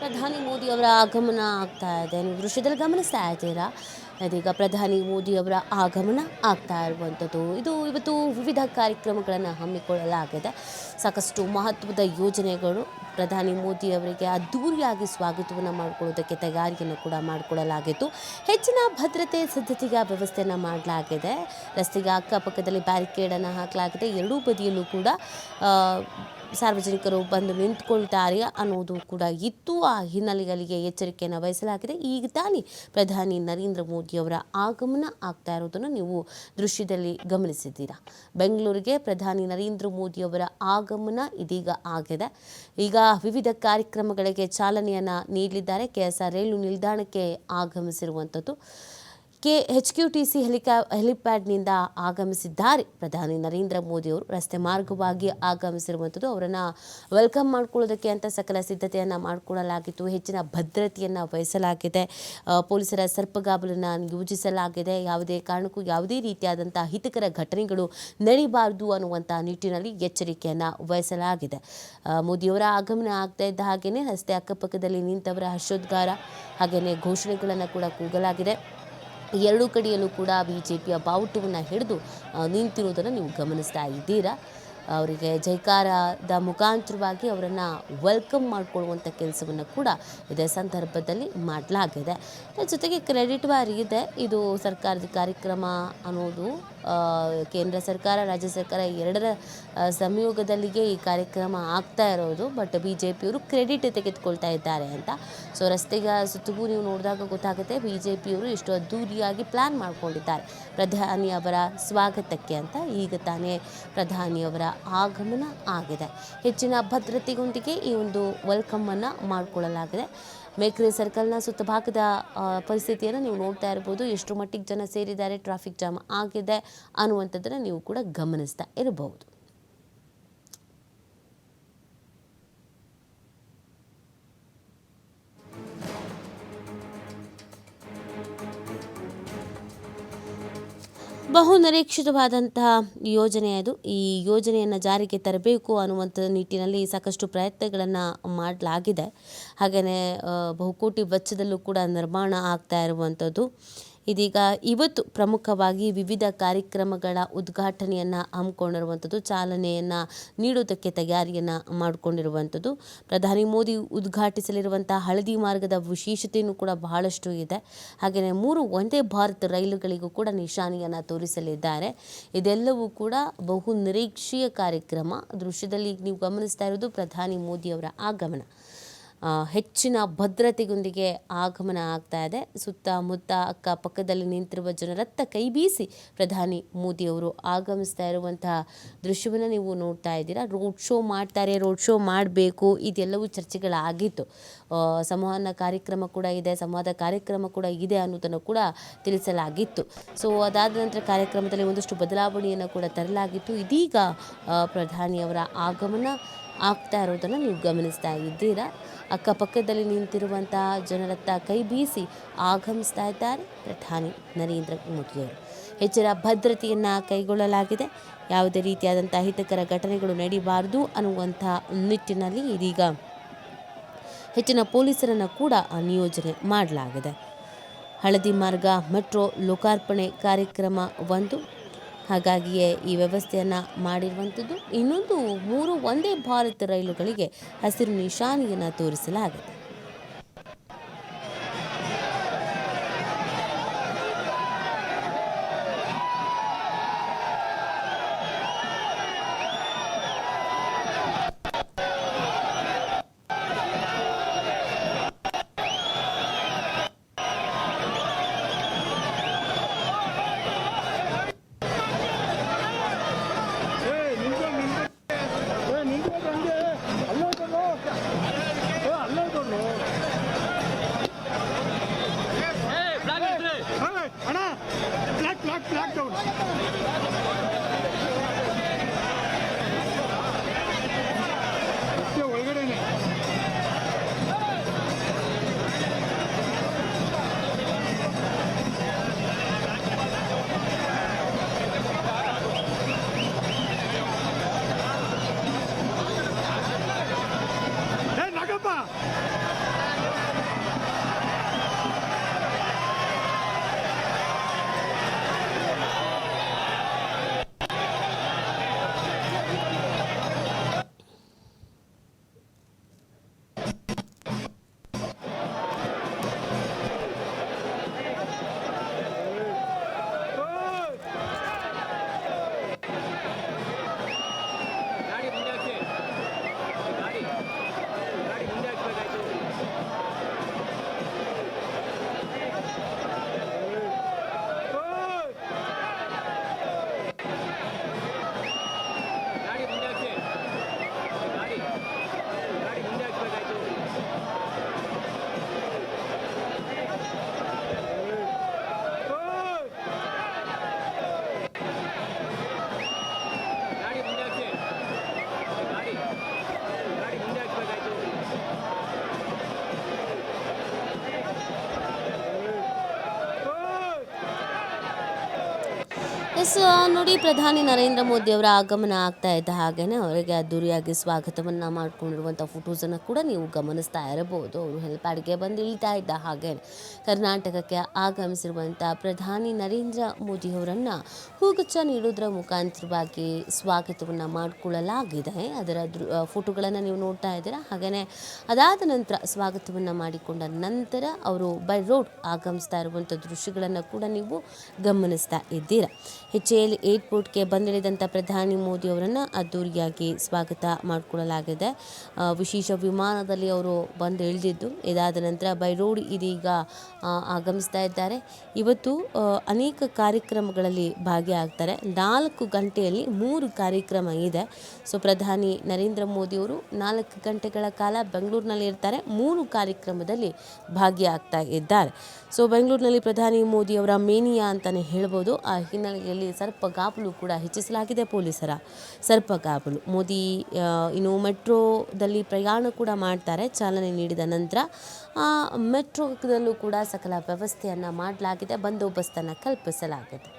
ಪ್ರಧಾನಿ ಮೋದಿ ಅವರ ಆಗಮನ ಆಗ್ತಾ ಇದೆ. ನೀವು ದೃಶ್ಯದಲ್ಲಿ ಗಮನಿಸ್ತಾ ಇದ್ದೀರಾ? ಅದೀಗ ಪ್ರಧಾನಿ ಮೋದಿ ಅವರ ಆಗಮನ ಆಗ್ತಾ ಇರುವಂಥದ್ದು. ಇದು ಇವತ್ತು ವಿವಿಧ ಕಾರ್ಯಕ್ರಮಗಳನ್ನು ಹಮ್ಮಿಕೊಳ್ಳಲಾಗಿದೆ. ಸಾಕಷ್ಟು ಮಹತ್ವದ ಯೋಜನೆಗಳು ಪ್ರಧಾನಿ ಮೋದಿ ಅವರಿಗೆ ಅದ್ದೂರಿಯಾಗಿ ಸ್ವಾಗತವನ್ನು ಮಾಡಿಕೊಳ್ಳೋದಕ್ಕೆ ತಯಾರಿಯನ್ನು ಕೂಡ ಮಾಡಿಕೊಳ್ಳಲಾಗಿತ್ತು. ಹೆಚ್ಚಿನ ಭದ್ರತೆ ಸಿದ್ಧತೆಯ ವ್ಯವಸ್ಥೆಯನ್ನು ಮಾಡಲಾಗಿದೆ. ರಸ್ತೆಗೆ ಅಕ್ಕಪಕ್ಕದಲ್ಲಿ ಬ್ಯಾರಿಕೇಡನ್ನು ಹಾಕಲಾಗಿದೆ. ಎರಡೂ ಬದಿಯಲ್ಲೂ ಕೂಡ ಸಾರ್ವಜನಿಕರು ಬಂದು ನಿಂತ್ಕೊಳ್ತಾರೆ ಅನ್ನೋದು ಕೂಡ ಇತ್ತು. ಆ ಹಿನ್ನೆಲೆಗಳಿಗೆ ಎಚ್ಚರಿಕೆಯನ್ನು ವಹಿಸಲಾಗಿದೆ. ಈಗ ತಾನೇ ಪ್ರಧಾನಿ ನರೇಂದ್ರ ಮೋದಿಯವರ ಆಗಮನ ಆಗ್ತಾ ಇರೋದನ್ನು ನೀವು ದೃಶ್ಯದಲ್ಲಿ ಗಮನಿಸಿದ್ದೀರಾ? ಬೆಂಗಳೂರಿಗೆ ಪ್ರಧಾನಿ ನರೇಂದ್ರ ಮೋದಿಯವರ ಆಗಮನ ಇದೀಗ ಆಗಿದೆ. ಈಗ ವಿವಿಧ ಕಾರ್ಯಕ್ರಮಗಳಿಗೆ ಚಾಲನೆಯನ್ನು ನೀಡಲಿದ್ದಾರೆ. ಕೆ ಎಸ್ ಆರ್ ರೈಲು ನಿಲ್ದಾಣಕ್ಕೆ ಆಗಮಿಸಿರುವಂಥದ್ದು K H Q T C ಹೆಲಿಕಾ, ಹೆಲಿಪ್ಯಾಡ್ನಿಂದ ಆಗಮಿಸಿದ್ದಾರೆ. ಪ್ರಧಾನಿ ನರೇಂದ್ರ ಮೋದಿ ಅವರು ರಸ್ತೆ ಮಾರ್ಗವಾಗಿ ಆಗಮಿಸಿರುವಂಥದ್ದು ಅವರನ್ನು ವೆಲ್ಕಮ್ ಮಾಡ್ಕೊಳ್ಳೋದಕ್ಕೆ ಅಂತ ಸಕಲ ಸಿದ್ಧತೆಯನ್ನು ಮಾಡಿಕೊಳ್ಳಲಾಗಿತ್ತು. ಹೆಚ್ಚಿನ ಭದ್ರತೆಯನ್ನು ವಹಿಸಲಾಗಿದೆ. ಪೊಲೀಸರ ಸರ್ಪಗಾಬಲನ್ನು ಯೋಜಿಸಲಾಗಿದೆ ಯಾವುದೇ ಕಾರಣಕ್ಕೂ ಯಾವುದೇ ರೀತಿಯಾದಂಥ ಹಿತಕರ ಘಟನೆಗಳು ನಡೀಬಾರದು ಅನ್ನುವಂಥ ನಿಟ್ಟಿನಲ್ಲಿ ಎಚ್ಚರಿಕೆಯನ್ನು ವಹಿಸಲಾಗಿದೆ. ಮೋದಿಯವರ ಆಗಮನ ಆಗ್ತಾ ಇದ್ದ ಹಾಗೆಯೇ ರಸ್ತೆ ಅಕ್ಕಪಕ್ಕದಲ್ಲಿ ನಿಂತವರ ಹರ್ಷೋದ್ಗಾರ ಹಾಗೆಯೇ ಘೋಷಣೆಗಳನ್ನು ಕೂಡ ಕೂಗಲಾಗಿದೆ. ಎರಡೂ ಕಡೆಯಲ್ಲೂ ಕೂಡ ಬಿ ಜೆ ಪಿಯ ಬಾವುಟವನ್ನು ಹಿಡಿದು ನಿಂತಿರುವುದನ್ನು ನೀವು ಗಮನಿಸ್ತಾ ಇದ್ದೀರಾ? ಅವರಿಗೆ ಜೈಕಾರದ ಮುಖಾಂತರವಾಗಿ ಅವರನ್ನು ವೆಲ್ಕಮ್ ಮಾಡಿಕೊಳ್ಳುವಂಥ ಕೆಲಸವನ್ನು ಕೂಡ ಇದೇ ಸಂದರ್ಭದಲ್ಲಿ ಮಾಡಲಾಗಿದೆ. ಜೊತೆಗೆ ಕ್ರೆಡಿಟ್ ಬಾರಿ ಇದೆ. ಇದು ಸರ್ಕಾರದ ಕಾರ್ಯಕ್ರಮ ಅನ್ನೋದು ಕೇಂದ್ರ ಸರ್ಕಾರ, ರಾಜ್ಯ ಸರ್ಕಾರ ಎರಡರ ಸಂಯೋಗದಲ್ಲಿಗೆ ಈ ಕಾರ್ಯಕ್ರಮ ಆಗ್ತಾ ಇರೋದು. ಬಟ್ ಬಿ ಜೆ ಪಿಯವರು ಕ್ರೆಡಿಟ್ ತೆಗೆದುಕೊಳ್ತಾ ಇದ್ದಾರೆ ಅಂತ. ಸೊ ರಸ್ತೆಗ ಸುತ್ತಗೂ ನೀವು ನೋಡಿದಾಗ ಗೊತ್ತಾಗುತ್ತೆ ಬಿ ಜೆ ಪಿಯವರು ಎಷ್ಟು ಅದ್ದೂರಿಯಾಗಿ ಪ್ಲ್ಯಾನ್ ಮಾಡ್ಕೊಂಡಿದ್ದಾರೆ. ಪ್ರಧಾನಿ ಅವರ ಸ್ವಾಗತಕ್ಕೆ ಅಂತ ಈಗ ತಾನೇ ಪ್ರಧಾನಿಯವರ ಆಗಮನ ಆಗಿದೆ. ಹೆಚ್ಚಿನ ಭದ್ರತೆಗೊಂದಿಗೆ ಈ ಒಂದು ವೆಲ್ಕಮನ್ನು ಮಾಡಿಕೊಳ್ಳಲಾಗಿದೆ. ಮೇಕ್ರಿ ಸರ್ಕಲ್ನ ಸುತ್ತ ಭಾಗದ ಆ, ಪರಿಸ್ಥಿತಿಯನ್ನು ನೀವು ನೋಡ್ತಾ ಇರ್ಬೋದು. ಎಷ್ಟು ಮಟ್ಟಿಗೆ ಜನ ಸೇರಿದ್ದಾರೆ ಟ್ರಾಫಿಕ್ ಜಾಮ್ ಆಗಿದೆ ಅನ್ನುವಂಥದ್ದನ್ನು ನೀವು ಕೂಡ ಗಮನಿಸ್ತಾ ಇರಬಹುದು. ಬಹು ನಿರೀಕ್ಷಿತವಾದಂತಹ ಯೋಜನೆ ಅದು. ಈ ಯೋಜನೆಯನ್ನು ಜಾರಿಗೆ ತರಬೇಕು ಅನ್ನುವಂಥ ನಿಟ್ಟಿನಲ್ಲಿ ಸಾಕಷ್ಟು ಪ್ರಯತ್ನಗಳನ್ನು ಮಾಡಲಾಗಿದೆ. ಹಾಗೆಯೇ ಬಹುಕೋಟಿ ವೆಚ್ಚದಲ್ಲೂ ಕೂಡ ನಿರ್ಮಾಣ ಆಗ್ತಾ ಇರುವಂಥದ್ದು ಇದೀಗ ಇವತ್ತು ಪ್ರಮುಖವಾಗಿ ವಿವಿಧ ಕಾರ್ಯಕ್ರಮಗಳ ಉದ್ಘಾಟನೆಯನ್ನು ಹಮ್ಮಿಕೊಂಡಿರುವಂಥದ್ದು, ಚಾಲನೆಯನ್ನು ನೀಡೋದಕ್ಕೆ ತಯಾರಿಯನ್ನು ಮಾಡಿಕೊಂಡಿರುವಂಥದ್ದು. ಪ್ರಧಾನಿ ಮೋದಿ ಉದ್ಘಾಟಿಸಲಿರುವಂಥ ಹಳದಿ ಮಾರ್ಗದ ವಿಶೇಷತೆಯೂ ಕೂಡ ಬಹಳಷ್ಟು ಇದೆ. ಹಾಗೆಯೇ ಮೂರು ಒಂದೇ ಭಾರತ ರೈಲುಗಳಿಗೂ ಕೂಡ ನಿಶಾನೆಯನ್ನು ತೋರಿಸಲಿದ್ದಾರೆ. ಇದೆಲ್ಲವೂ ಕೂಡ ಬಹು ನಿರೀಕ್ಷೆಯ ಕಾರ್ಯಕ್ರಮ. ದೃಶ್ಯದಲ್ಲಿ ನೀವು ಗಮನಿಸ್ತಾ ಇರೋದು ಪ್ರಧಾನಿ ಮೋದಿಯವರ ಆಗಮನ. ಹೆಚ್ಚಿನ ಭದ್ರತೆಯೊಂದಿಗೆ ಆಗಮನ ಆಗ್ತಾ ಇದೆ. ಸುತ್ತಮುತ್ತ ಅಕ್ಕಪಕ್ಕದಲ್ಲಿ ನಿಂತಿರುವ ಜನರತ್ತ ಕೈ ಬೀಸಿ ಪ್ರಧಾನಿ ಮೋದಿಯವರು ಆಗಮಿಸ್ತಾ ಇರುವಂತಹ ದೃಶ್ಯವನ್ನು ನೀವು ನೋಡ್ತಾ ಇದ್ದೀರಾ. ರೋಡ್ ಶೋ ಮಾಡ್ತಾರೆ, ರೋಡ್ ಶೋ ಮಾಡಬೇಕು, ಇದೆಲ್ಲವೂ ಚರ್ಚೆಗಳಾಗಿತ್ತು. ಸಂವಹನ ಕಾರ್ಯಕ್ರಮ ಕೂಡ ಇದೆ, ಸಂವಾದ ಕಾರ್ಯಕ್ರಮ ಕೂಡ ಇದೆ ಅನ್ನೋದನ್ನು ಕೂಡ ತಿಳಿಸಲಾಗಿತ್ತು. ಸೊ ಅದಾದ ನಂತರ ಕಾರ್ಯಕ್ರಮದಲ್ಲಿ ಒಂದಷ್ಟು ಬದಲಾವಣೆಯನ್ನು ಕೂಡ ತರಲಾಗಿತ್ತು. ಇದೀಗ ಪ್ರಧಾನಿಯವರ ಆಗಮನ ಆಗ್ತಾ ಇರೋದನ್ನು ನೀವು ಗಮನಿಸ್ತಾ ಇದ್ದೀರಾ? ಅಕ್ಕಪಕ್ಕದಲ್ಲಿ ನಿಂತಿರುವಂತಹ ಜನರತ್ತ ಕೈ ಬೀಸಿ ಆಗಮಿಸ್ತಾ ಇದ್ದಾರೆ ಪ್ರಧಾನಿ ನರೇಂದ್ರ ಮೋದಿಯವರು. ಹೆಚ್ಚಿನ ಭದ್ರತೆಯನ್ನು ಕೈಗೊಳ್ಳಲಾಗಿದೆ. ಯಾವುದೇ ರೀತಿಯಾದಂಥ ಅಹಿತಕರ ಘಟನೆಗಳು ನಡೀಬಾರದು ಅನ್ನುವಂಥ ನಿಟ್ಟಿನಲ್ಲಿ ಇದೀಗ ಹೆಚ್ಚಿನ ಪೊಲೀಸರನ್ನು ಕೂಡ ನಿಯೋಜನೆ ಮಾಡಲಾಗಿದೆ. ಹಳದಿ ಮಾರ್ಗ ಮೆಟ್ರೋ ಲೋಕಾರ್ಪಣೆ ಕಾರ್ಯಕ್ರಮ ಒಂದು. ಹಾಗಾಗಿಯೇ ಈ ವ್ಯವಸ್ಥೆಯನ್ನು ಮಾಡಿರುವಂಥದ್ದು ಇನ್ನೊಂದು ಮೂರು ಒಂದೇ ಭಾರತ ರೈಲುಗಳಿಗೆ ಹಸಿರು ನಿಶಾನಿಯನ್ನು ತೋರಿಸಲಾಗಿದೆ. ಎಸ್ ನೋಡಿ ಪ್ರಧಾನಿ ನರೇಂದ್ರ ಮೋದಿ ಅವರ ಆಗಮನ ಆಗ್ತಾ ಇದ್ದ ಹಾಗೇನೆ ಅವರಿಗೆ ಅದ್ದೂರಿಯಾಗಿ ಸ್ವಾಗತವನ್ನು ಮಾಡಿಕೊಂಡಿರುವಂಥ ಫೋಟೋಸನ್ನು ಕೂಡ ನೀವು ಗಮನಿಸ್ತಾ ಇರಬಹುದು. ಅವರು ಹೆಲ್ಪ್ಯಾಡ್ಗೆ ಬಂದು ಇಳಿತಾ ಇದ್ದ ಹಾಗೆ ಕರ್ನಾಟಕಕ್ಕೆ ಆಗಮಿಸಿರುವಂಥ ಪ್ರಧಾನಿ ನರೇಂದ್ರ ಮೋದಿಯವರನ್ನು ಹೂಗುಚ್ಛ ನೀಡುವುದರ ಮುಖಾಂತರವಾಗಿ ಸ್ವಾಗತವನ್ನು ಮಾಡಿಕೊಳ್ಳಲಾಗಿದೆ. ಅದರ ಫೋಟೋಗಳನ್ನು ನೀವು ನೋಡ್ತಾ ಇದ್ದೀರಾ? ಹಾಗೆಯೇ ಅದಾದ ನಂತರ ಸ್ವಾಗತವನ್ನು ಮಾಡಿಕೊಂಡ ನಂತರ ಅವರು ಬೈ ರೋಡ್ ಆಗಮಿಸ್ತಾ ಇರುವಂಥ ದೃಶ್ಯಗಳನ್ನು ಕೂಡ ನೀವು ಗಮನಿಸ್ತಾ ಇದ್ದೀರಾ? ಎಚ್ ಎಲ್ ಏರ್ಪೋರ್ಟ್ಗೆ ಬಂದಿಳಿದಂಥ ಪ್ರಧಾನಿ ಮೋದಿ ಅವರನ್ನು ಅದ್ದೂರಿಯಾಗಿ ಸ್ವಾಗತ ಮಾಡಿಕೊಳ್ಳಲಾಗಿದೆ. ವಿಶೇಷ ವಿಮಾನದಲ್ಲಿ ಅವರು ಬಂದು ಇಳಿದಿದ್ದು, ಇದಾದ ನಂತರ ಬೈ ರೋಡ್ ಇದೀಗ ಆಗಮಿಸ್ತಾ ಇದ್ದಾರೆ. ಇವತ್ತು ಅನೇಕ ಕಾರ್ಯಕ್ರಮಗಳಲ್ಲಿ ಭಾಗಿಯಾಗ್ತಾರೆ. ನಾಲ್ಕು ಗಂಟೆಯಲ್ಲಿ ಮೂರು ಕಾರ್ಯಕ್ರಮ ಇದೆ. ಸೊ, ಪ್ರಧಾನಿ ನರೇಂದ್ರ ಮೋದಿಯವರು ನಾಲ್ಕು ಗಂಟೆಗಳ ಕಾಲ ಬೆಂಗಳೂರಿನಲ್ಲಿ ಇರ್ತಾರೆ. ಮೂರು ಕಾರ್ಯಕ್ರಮದಲ್ಲಿ ಭಾಗಿಯಾಗ್ತಾ ಇದ್ದಾರೆ. ಸೊ, ಬೆಂಗಳೂರಿನಲ್ಲಿ ಪ್ರಧಾನಿ ಮೋದಿಯವರ ಮೇನಿಯಾ ಅಂತಲೇ ಹೇಳ್ಬೋದು. ಆ ಹಿನ್ನೆಲೆಯಲ್ಲಿ ಸರ್ಪಗಾವಲು ಕೂಡ ಹೆಚ್ಚಿಸಲಾಗಿದೆ ಪೊಲೀಸರ. ಸರ್ಪಗಾವಲು ಮೋದಿ ಇನ್ನು ಮೆಟ್ರೋದಲ್ಲಿ ಪ್ರಯಾಣ ಕೂಡ ಮಾಡ್ತಾರೆ. ಚಾಲನೆ ನೀಡಿದ ನಂತರ ಮೆಟ್ರೋದಲ್ಲೂ ಕೂಡ ಸಕಲ ವ್ಯವಸ್ಥೆಯನ್ನು ಮಾಡಲಾಗಿದೆ. ಬಂದೋಬಸ್ತನ್ನು ಕಲ್ಪಿಸಲಾಗಿದೆ.